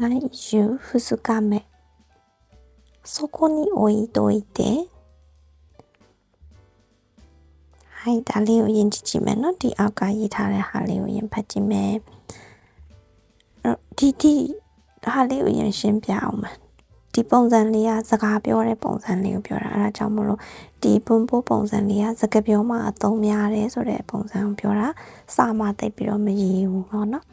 来週2日目そこに置いといてはいဒါလေးကိုယင်ကြည့်ကြည့်မယ်နော်ဒီအောက်ကရေးထားတဲ့ဟာလေးကိုယင်ဖတ်ကြည့်မယ်အဲ့တော့ဒီဒီဟာလေးကိုယင်ရှင်းပြအောင်မယ်ဒီပုံစံလေးကစကားပြောတဲ့ပုံစံလေးကိုပြောတာအဲဒါကြောင့်မလို့ဒီပုံပိုးပုံစံလေးကစကားပြောမှအသုံးများတယ်ဆိုတဲ့ပုံစံကိုပြောတာစာမှတိတ်ပြီးတော့မရည်ဘူးเนาะနော်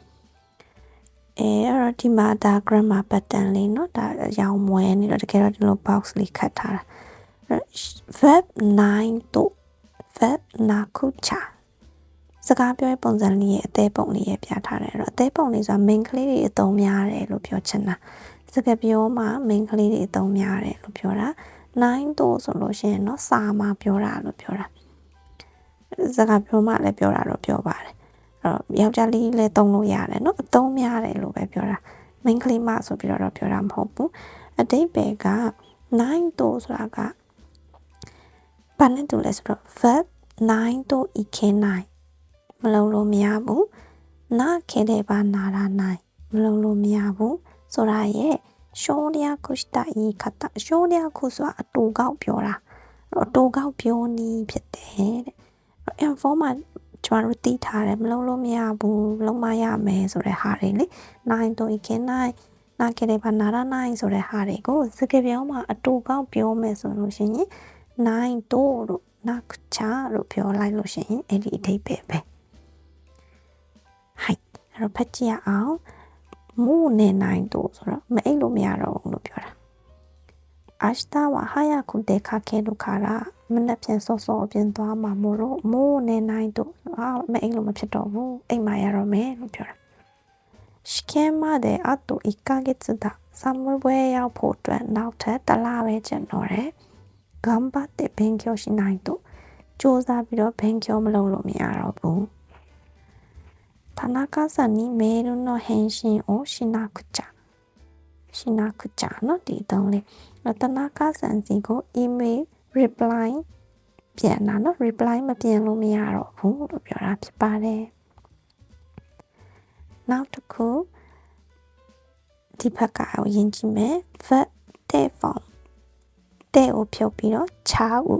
အဲအဲ့တော့ဒီမှာဒါ grammar pattern လေးเนาะဒါအရောင်မွဲနေတော့တကယ်တော့ဒီလို box လေးခတ်ထားတာအဲ့တော့ verb 9တို့ verb နာခုချာစကားပြောတဲ့ပုံစံလေးရဲ့အသေးပုံလေးရဲ့ပြထားတယ်အဲ့တော့အသေးပုံလေးဆိုတာ main ကလေးတွေအသုံးများတယ်လို့ပြောချင်တာစကားပြောမှာ main ကလေးတွေအသုံးများတယ်လို့ပြောတာ9တို့ဆိုလို့ရှိရင်เนาะစာမှာပြောတာလို့ပြောတာစကားပြောမှလည်းပြောတာတော့ပြောပါတယ်အဲ့ ယ် တော့ယောက်ျားလေးလည်းသုံးလို့ရတယ်เนาะအသုံးများတယ်လို့ပဲပြောတာ main ကလေးမဆိုပြီးတော့ပြောတာမဟုတ်ဘူးအတိတ်ပဲက9တို့ဆိုတာကဘာနဲ့တူလဲဆိုတော့ verb 9တို့ ek 9မလုံးလို့မရဘူးနာခဲတဲ့ဘာနာရာ9မလုံးလို့မရဘူးဆိုတာရဲ့ရှောလျာကုစတာဤခတာရှောလျာကုဆိုတာအတူကောက်ပြောတာအတူကောက်ပြောနီးဖြစ်တယ်တဲ့ inform မှာ ကျွန်တော်တို့သိထားတယ်မလုံးလို့မရဘူးလုံးမရမယ်ဆိုတဲ့ဟာတွေလေ9တို့ ek 9နာခဲတဲ့ဘာနာရာ9ဆိုတဲ့ဟာတွေကိုစကားပြောမှာအတူကောက်ပြောမယ်ဆိုလို့ရှိရင်9တို့လို့နာကချာလို့ပြောလိုက်လို့ရှိရင်အဲ့ဒီအဓိပ္ပာယ်ပဲはいအဲ့တော့ဖတ်ကြည့်ရအောင်မိုးနေနိုင်တို့ဆိုတော့မအိပ်လို့မရတော့ဘူးလို့ပြောတာ 明日は早く出かけるから、မနေ့ပြန်စောစောပြန်သွားမှာမို့လို့မိုး試験まであと1ヶ月だ。ポートへ直ってたらべちゃのれ頑張って勉強しないと。調査ပြီး勉強မလုပ်လို့田中さんにメールの返信をしなくちゃ。しなくちゃのって言ったのね。 ရတနာကစံစီကို email reply ပြန်လာနော် reply မပြန်လို့မရတော့ဘူးလို့ပြောတာဖြစ်ပါတယ်နောက်တစ်ခုဒီဘက်ကအရင်ကြည့်မယ် verb တဲ့ဖုန်းတဲ့ကိုဖြုတ်ပြီးတော့ခြားဥ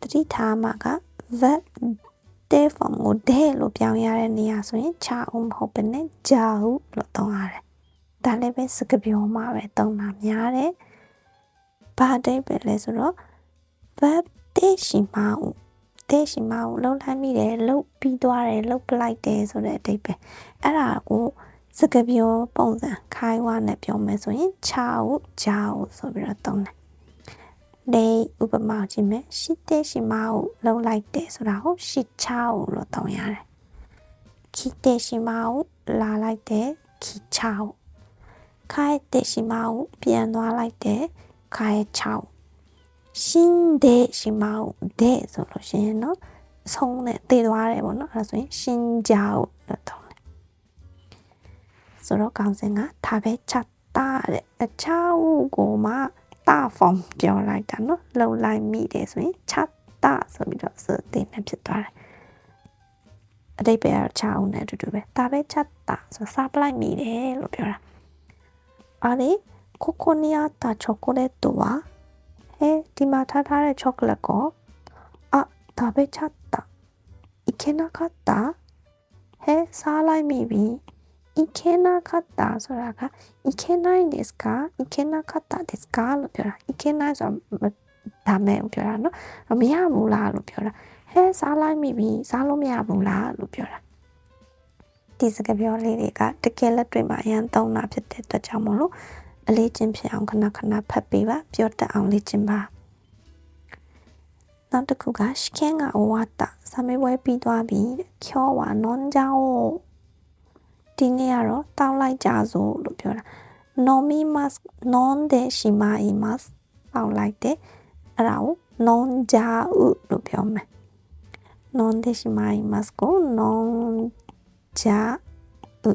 တတိထားမှာက verb တဲ့ဖုန်းကိုတဲ့လို့ပြောင်းရတဲ့နေရာဆိုရင်ခြားဥမဟုတ်ဘဲနဲ့ဂျာဥလို့သုံးရတယ် ဒါလည်းပဲစကားပြောမှာပဲသုံးတာများတယ်။ဘာအတိတ်ပဲလဲဆိုတော့ verb တဲ့ရှိမဥတဲ့ရှိမဥလှုပ်လိုက်မိတယ်လှုပ်ပြီးသွားတယ်လှုပ်ပလိုက်တယ်ဆိုတဲ့အတိတ်ပဲအဲ့ဒါကိုစကားပြောပုံစံခိုင်းဝါနဲ့ပြောမယ်ဆိုရင်ခြာဥဂျာဥဆိုပြီးတော့သုံးတယ်။လေဥပမာကြည့်မယ်ရှိတဲ့ရှိမဥလှုပ်လိုက်တယ်ဆိုတာကိုရှိချာဥလို့သုံးရတယ်။ခိတဲ့ရှိမဥလာလိုက်တယ်ခိချာဥ ခိုင်းတဲ့ရှိမဥပြန်သွားလိုက်တယ်ခိုင်းချာဥရှင်းတဲ့ရှိမဥတဲ့ဆိုလို့ရှိရင်တော့ဆုံးနဲ့တည်သွားတယ်ပေါ့နော်အဲဒါဆိုရင်ရှင်းကြဥလို့သုံးဆိုတော့ကောင်စင်ကဒါပဲချက်တာတဲ့အချာဥကိုမှတာ form ပြောလိုက်တာနော်လှုပ်လိုက်မိတယ်ဆိုရင်ချက်တာဆိုပြီးတော့စတဲ့နဲ့ဖြစ်သွားတယ်အတိတ်ပဲချာဥနဲ့အတူတူပဲဒါပဲချက်တာဆိုစားပလိုက်မိတယ်လို့ပြောတာ あれ？ここにあったチョコレートは？え、今食べるチョコレート？あ、食べちゃった。いけなかった？え、サライミビいけなかった？それが、いけないんですか？いけなかったですか？ルピョラ。いけないじゃダメルピョラの。ミヤムラルピョラ。え、サライミビサロミヤムラルピョラ。 ဒီစကားပြောလေးတွေကတကယ်လက်တွေ့မှာအရန်သုံးတာဖြစ်တဲ့အတွက်ကြောင့်မို့လို့အလေးချင်းဖြစ်အောင်ခဏခဏဖတ်ပေးပါပြောတတ်အောင်လေ့ကျင့်ပါနောက်တစ်ခုကရှကင်းကဝါတာစာမေးပွဲပြီးသွားပြီချောဝါနွန်ဂျောင်းဒီနေ့ကတော့တောက်လိုက်ကြစို့လို့ပြောတာ nomimas non de shimaimas တောက်လိုက်တယ်အဲ့ဒါကို non jau လို့ပြောမယ် non de shimaimas ကို non ja u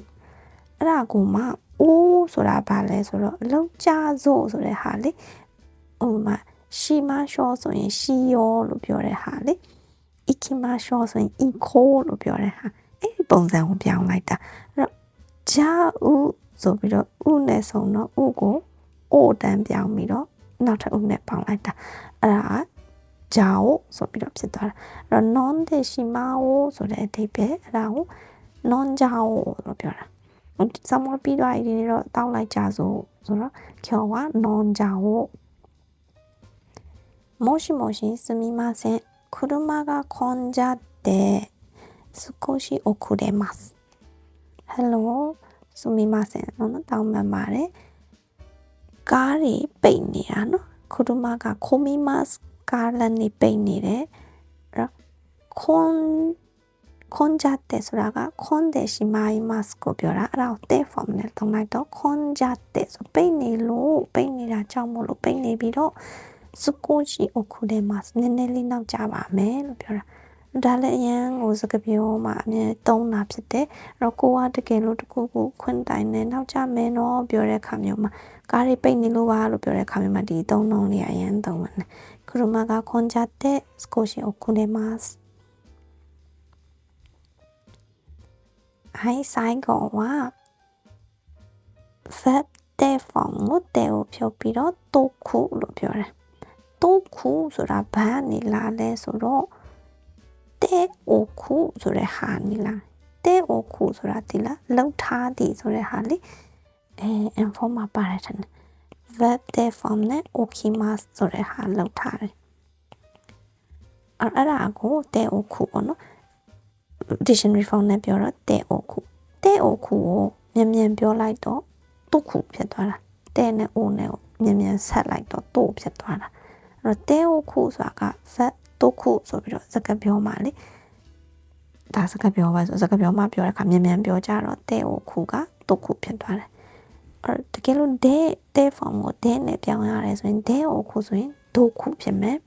အဲ့ဒါကိုမှအိုးဆိုတာဘာလဲဆိုတော့အလုံးကြစို့ဆိုတဲ့ဟာလေဟိုမှာရှီမရှောဆိုရင်ရှီယောလို့ပြောတဲ့ဟာလေအီကီမရှောဆိုရင်အီခိုလို့ပြောတဲ့ဟာအဲ့ဒီပုံစံကိုပြောင်းလိုက်တာအဲ့တော့ဂျာဥဆိုပြီးတော့ဥနဲ့ဆုံးတော့ဥကိုအိုတန်းပြောင်းပြီးတော့နောက်ထပ်ဥနဲ့ပေါင်းလိုက်တာအဲ့ဒါကဂျာအိုဆိုပြီးတော့ဖြစ်သွားတာအဲ့တော့ non de shimao ဆိုတဲ့အဓိပ္ပာယ်အဲ့ဒါကို 飲んじゃおうの表現。サモルピードは入れろ、倒来ちゃうぞ。その今日は飲んじゃおう。もしもしすみません。車が混んじゃって少し遅れます。Hello, すみません。あの、ダメまで。ガリペイニアの？車が混みます。ガーランにペイニで。混 ခွန်ကြတဲ့ဆိုတာကခွန်တဲ့ရှိမိုင်းမတ်ကိုပြောတာအဲ့ဒါကိုတဲ့ form နဲ့သုံးလိုက်တော့ခွန်ကြတဲ့ဆိုပိတ်နေလို့ပိတ်နေတာကြောင့်မို့လို့ပိတ်နေပြီးတော့စကူရှိအခုထဲမှာနည်းနည်းလေးနောက်ကျပါမယ်လို့ပြောတာဒါလည်းအရန်ကိုစကပြောမှာအမြဲတုံးတာဖြစ်တယ်အဲ့တော့ကိုကတကယ်လို့တကူကိုခွင့်တိုင်နေနောက်ကျမယ်နော်ပြောတဲ့အခါမျိုးမှာကားတွေပိတ်နေလို့ပါလို့ပြောတဲ့အခါမျိုးမှာဒီသုံးလုံးလေးအရန်သုံးတယ်ခရမကခွန်ကြတဲ့စကူရှိအခုထဲမှာ ဟိုင်းဆိုင်ကောင်ကဖက်တဲ့ဖုန်းကိုတဲကိုဖြုတ်ပြီးတော့တုတ်ခုလို့ပြောတယ်တုတ်ခုဆိုတာဘာနေလာလဲဆိုတော့တဲအိုခုဆိုတဲ့ဟာနေလာတဲအိုခုဆိုတာဒီလားလောက်ထားသည်ဆိုတဲ့ဟာလေအဲ inform မှာပါတယ်ထင်တယ် verb တဲ့ form နဲ့ okimas ဆိုတဲ့ဟာလောက်ထားတယ်အဲ့အဲ့ဒါကိုတဲအိုခုပေါ့နော် dictionary form နဲ့ပြောတော့တဲ့အိုခုတဲ့အိုခုကိုမြန်မြန်ပြောလိုက်တော့တုတ်ခုဖြစ်သွားတာတဲ့နဲ့အိုနဲ့ကိုမြန်မြန်ဆက်လိုက်တော့တို့ဖြစ်သွားတာအဲ့တော့တဲ့အိုခုဆိုတာက verb တုတ်ခုဆိုပြီးတော့စကားပြောမှလေဒါစကားပြောပါဆိုစကားပြောမှပြောတဲ့အခါမြန်မြန်ပြောကြတော့တဲ့အိုခုကတုတ်ခုဖြစ်သွားတယ်အဲ့တကယ်လို့ de de form ကို de နဲ့ပြောင်းရတယ်ဆိုရင် de ကိုခုဆိုရင်ဒုခုဖြစ်မယ်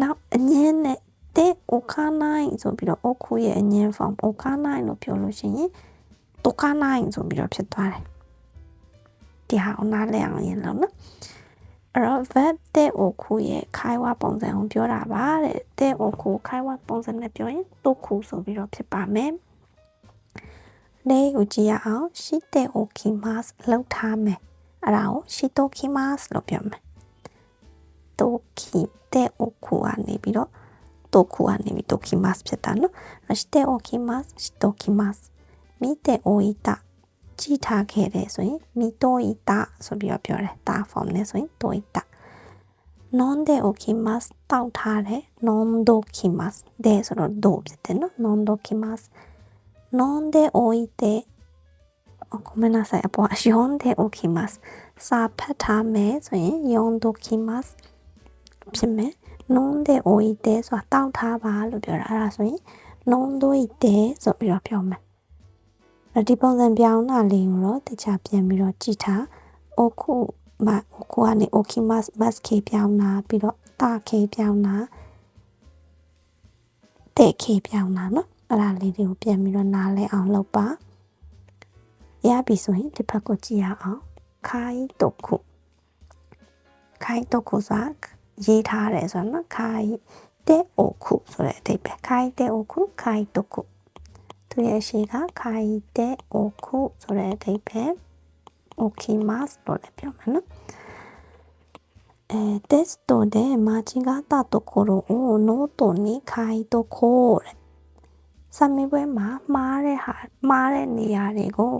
နောက်အငင်းနဲ့ de okanai ဆိုပြီးတော့ oku ရဲ့အငင်း form okanai လို့ပြောလို့ရှိရင် tokanai ဆိုပြီးတော့ဖြစ်သွားတယ်ဒီဟာကိုနားလည်အောင်ရင်လို့နော်အဲ့တော့ verb တဲ့ oku ရဲ့ခိုင်ဝပုံစံကိုပြောတာပါတဲ့တဲ့ oku ခိုင်ဝပုံစံနဲ့ပြောရင် toku ဆိုပြီးတော့ဖြစ်ပါမယ်လေးကိုကြည့်ရအောင်ရှိတဲ့ okimas လောက်ထားမယ်အဲ့ဒါကိုရှိတို kimas လို့ပြောမယ်တိုကီတဲ့ oku ကနေပြီးတော့ とくわね見ておきます。してたのしておきます。しておきます。見ておいた。ちたけれ、そい、見といた。そびはぴょれ、たフォンね、そい、といた。飲んでおきます。たうたれ、飲んどきます。で、その、どうしての？飲んどきます。飲んでおいて。ごめんなさい。やっぱ、読んでおきます。さあ、ぱため、そい、読んどきます。ぴめ。 နှုံးတဲ့အိုဤတဲဆိုတာတောက်ထားပါလို့ပြောတာအဲ့ဒါဆိုရင်နှုံးသွေးတဲဆိုပြီးတော့ပြောမယ်အဲ့ဒီပုံစံပြောင်းတာလေးကိုတော့တခြားပြန်ပြီးတော့ကြည့်ထားအိုခုမအိုခုကနေအိုခီမတ်မတ်ခေပြောင်းတာပြီးတော့တာခေပြောင်းတာတဲ့ခေပြောင်းတာနော်အဲ့ဒါလေးတွေကိုပြန်ပြီးတော့နားလဲအောင်လုပ်ပါရပြီဆိုရင်ဒီဘက်ကိုကြည့်ရအောင်ခိုင်တုတ်ခုခိုင်တုတ်ခုဆိုတာ ရေးထားတယ်ဆိုတော့ခိုင်တဲ့အိုခုဆိုတဲ့အဓိပ္ပာယ်ခိုင်တဲ့အိုခုခိုင်တုတ်ခုသူရဲ့ရှေ့ကခိုင်တဲ့အိုခုဆိုတဲ့အဓိပ္ပာယ် okay mas လို့လည်းပြောမှာနော်えー、テストで間違ったところをノートに書いとこう。စာမေးပွဲမှာမှားတဲ့ဟာမှားတဲ့နေရာတွေကို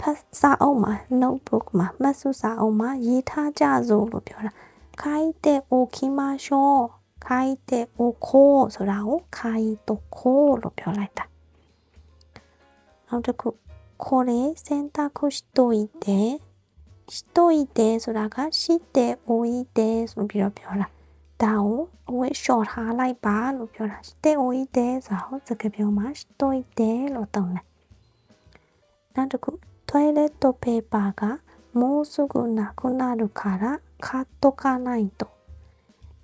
ဖတ်စာအုပ်မှာ notebook မှာမှတ်စုစာအုပ်မှာရေးထားကြစို့လို့ပြောတာ 書いておきましょう。書いておこう。空を書いとこう。6秒ライタ。あ、じこれ選択しといて。しといて、空がしておいて。そのビロビロラ。だを、おいしょはらいば。6秒ラ。しておいて。空をつけびょましといて。6等ね。なんとトイレットペーパーがもうすぐなくなるから、 ခါတော့ကနိုင်တော့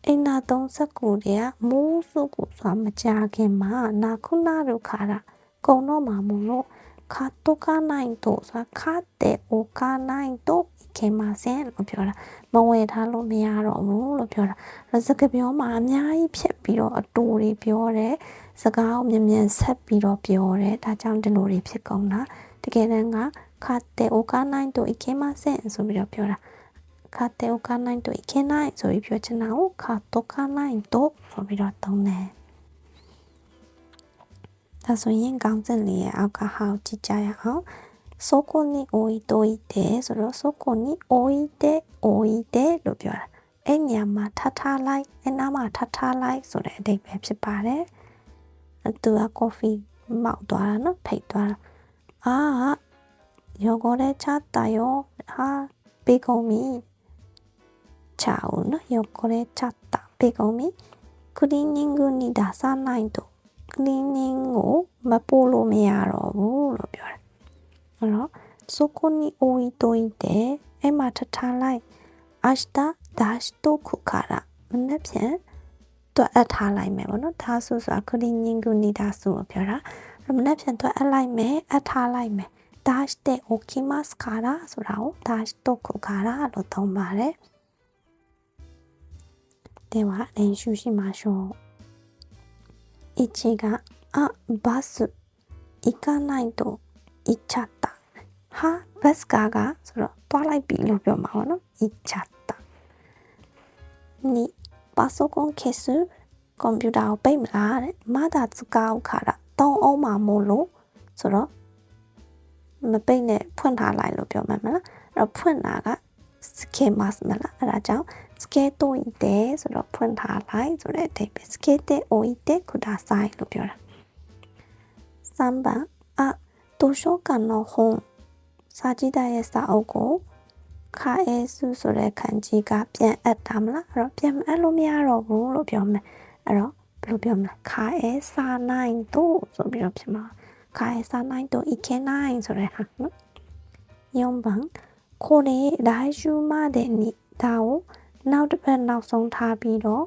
အိနာ39တည်းကမိုးစုကိုစွာမကြခင်မှာနာခုနာတို့ခါတာကုံတော့မှာမို့လို့ခါတော့ကနိုင်တော့စွာခါတဲ့အိုကနိုင်တော့ခင်မစင်လို့ပြောတာမဝယ်ထားလို့မရတော့ဘူးလို့ပြောတာရစကပြောမှာအများကြီးဖြစ်ပြီးတော့အတူတွေပြောတယ်စကားကိုမြ мян ဆက်ပြီးတော့ပြောတယ်ဒါကြောင့်ဒီလိုတွေဖြစ်ကုန်တာတကယ်တမ်းကခတ်တဲ့အိုကနိုင်တို့အခင်မစင်ဆိုပြီးတော့ပြောတာ ခါတေဥကနိုင်တို့ခင်းနိုင်ဆိုပြီးပြောချင်တာကိုခါတုကနိုင်တို့ဆိုပြီးတော့သုံးတယ်ဒါဆိုရင်ကောင်းစင်လေးရဲ့အောက်ကဟာကိုကြည့်ကြရအောင်ဆိုကိုနီအိုအီတိုအီတဲ့ဆိုတော့ဆိုကိုနီအိုအီတဲ့အိုအီတဲ့လို့ပြောတာအဲ့ညမှာထထလိုက်အဲ့နားမှာထထလိုက်ဆိုတဲ့အဓိပ္ပာယ်ဖြစ်ပါတယ်အတူကကော်ဖီမောက်သွားတာနော်ဖိတ်သွားတာအာယောဂိုရဲချတာယောဟာပေးကုန်ပြီ ちゃうな汚れちゃった。ペゴミクリーニングに出さないと。クリーニングをマポロメやろうのあら？そこに置いといて。今立たない。明日出しとくから。那篇ตัวแอดทาไลแม่さクリนาะทาสุสาคลีนิงกุนิดาสุบ่ပြော出しておきますから。そらを。出しとくから。လို့ では練習しましょう。1が、あ、バス、行かないと、行っちゃった。は、バスカーが、その、トライピーの秒回る、行っちゃった。2、パソコン消す、コンピューターをペンがまだ使うから、ต้องろอその、ま、ペンで、プンハーライの秒回る、プンハーが、つけますなラ、あらちゃん、つけといて、それをプンタライ、それテープつけておいてください。と言ら。3番、あ、図書館の本、さじだえさおご、返す、それ漢字が变あたむら、变あろみあろぶ、ろぴょめ、あろ、ろぴょめ、返さないと、そびろぴょま、返さイいといけない、それ。4番、これ来週までにだを နောက်တစ်ပတ်နောက်ဆုံးထားပြီးတော့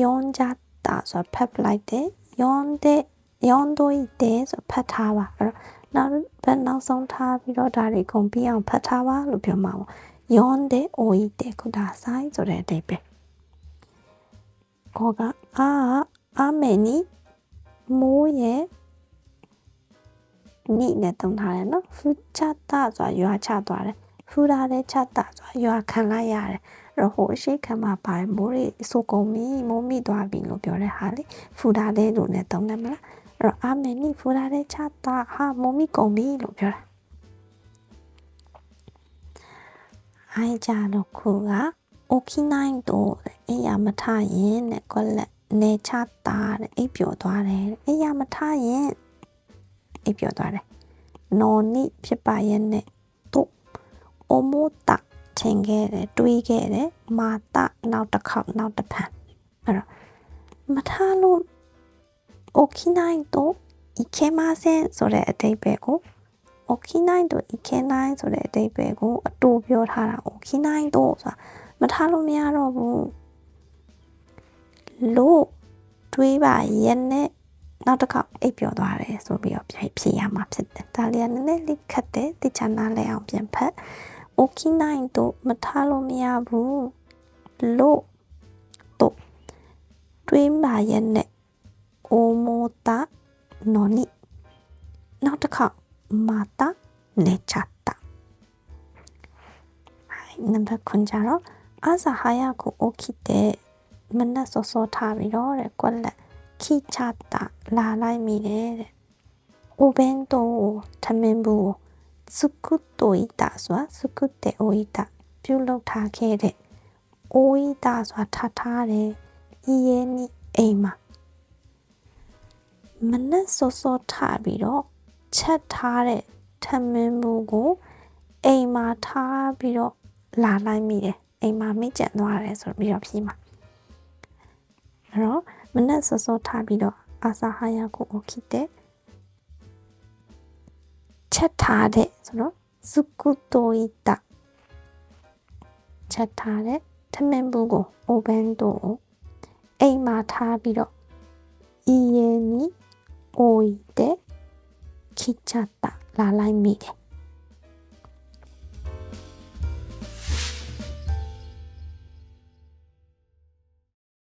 ယွန်ကြတာဆိုဖတ်လိုက်တယ်ယွန်တဲ့ယွန်တို့ဤတဲ့ဆိုဖတ်ထားပါအဲ့တော့နောက်ဘက်နောက်ဆုံးထားပြီးတော့ဒါတွေကုန်ပြီးအောင်ဖတ်ထားပါလို့ပြောမှာပေါ့ယွန်တဲ့အိုဤတဲ့ခုဒါဆိုင်ဆိုတဲ့အဓိပ္ပာယ်ခေါကအာအာမေနီမိုးရဲ့နိနဲ့တုံးထားတယ်နော်ဖူချတာဆိုတာရွာချသွားတယ် ဖူရာတဲ့ချတာဆိုတာရွာခံလိုက်ရတယ်အဲ့တော့ဟိုအရှိခံမှာပါတယ်မိုးတွေစိုးကုန်ပြီမိုးမိသွားပြီလို့ပြောတဲ့ဟာလေဖူရာတဲ့လို့နဲ့တုံးတယ်မလားအဲ့တော့အာမေနီဖူရာတဲ့ချတာဟာမိုးမိကုန်ပြီလို့ပြောတာအိုင်ကြတော့ခုကโอคิไนတို့အေးရမထရင်တဲ့ကွက်လက်နေချတာတဲ့အိပ်ပျော်သွားတယ်အေးရမထရင်အိပ်ပျော်သွားတယ်နော်နိဖြစ်ပါရဲ့နဲ့ omota ထင်ခဲ့တယ်တွေးခဲ့တယ်မာတာနောက်တစ်ခေါက်နောက်တစ်ဖန်အဲ့တော့မထားလို့โอคินายโตอิเคมาเซนဆိုတဲ့အတိတ်ပဲကိုโอคินายโตอิเคนายဆိုတဲ့အတိတ်ပဲကိုအတူပြောထားတာโอคินายโตဆိုတာမထားလို့မရတော့ဘူးလို့တွေးပါရနဲ့နောက်တစ်ခေါက်အိပ်ပျော်သွားတယ်ဆိုပြီးတော့ဖြည့်ရမှာဖြစ်တယ်ဒါလျာနည်းနည်းလေးခတ်တယ်တချာနာလဲအောင်ပြန်ဖက် โอคินายโตมะทาโลไม่อยากဘူးလို့တို့တွေးပါရဲ့နဲ့โอโมตะนอนิနောက်တစ်ခါมาตะเนชัตตะနံပါတ်9ကျတော့အစာဟာယကိုအိုခိတဲ့မနက်စောစောထားပြီးတော့တဲ့ကွက်လက်ခိချတာလာလိုက်မိတယ်တဲ့။အိုဘန်တိုထမင်းဘူး စကုတိုဤတာဆိုတာစကုတေအိုဤတာပြုလုပ်ထားခဲ့တဲ့အိုဤတာဆိုတာထားထားတယ်ဤရဲ့နိအိမ်မှာမနှက်စောစောထပြီးတော့ချက်ထားတဲ့ထမင်းဘူးကိုအိမ်မှာထားပြီးတော့လာလိုက်မိတယ်အိမ်မှာမိကျန်သွားတယ်ဆိုပြီးတော့ပြီးမှာအဲ့တော့မနှက်စောစောထပြီးတော့အာစာဟာယာကိုအိုခိတဲ့ချက်ထားတဲ့ ဆိုတော့စုကုတိုဤတာချက်ထားတဲ့ထမင်းဘူးကိုအိုဘန်တိုကိုအိမ်မှာထားပြီးတော့ဤယေနီအိုဤတဲ့ခိချတာလာလိုက်မိတယ်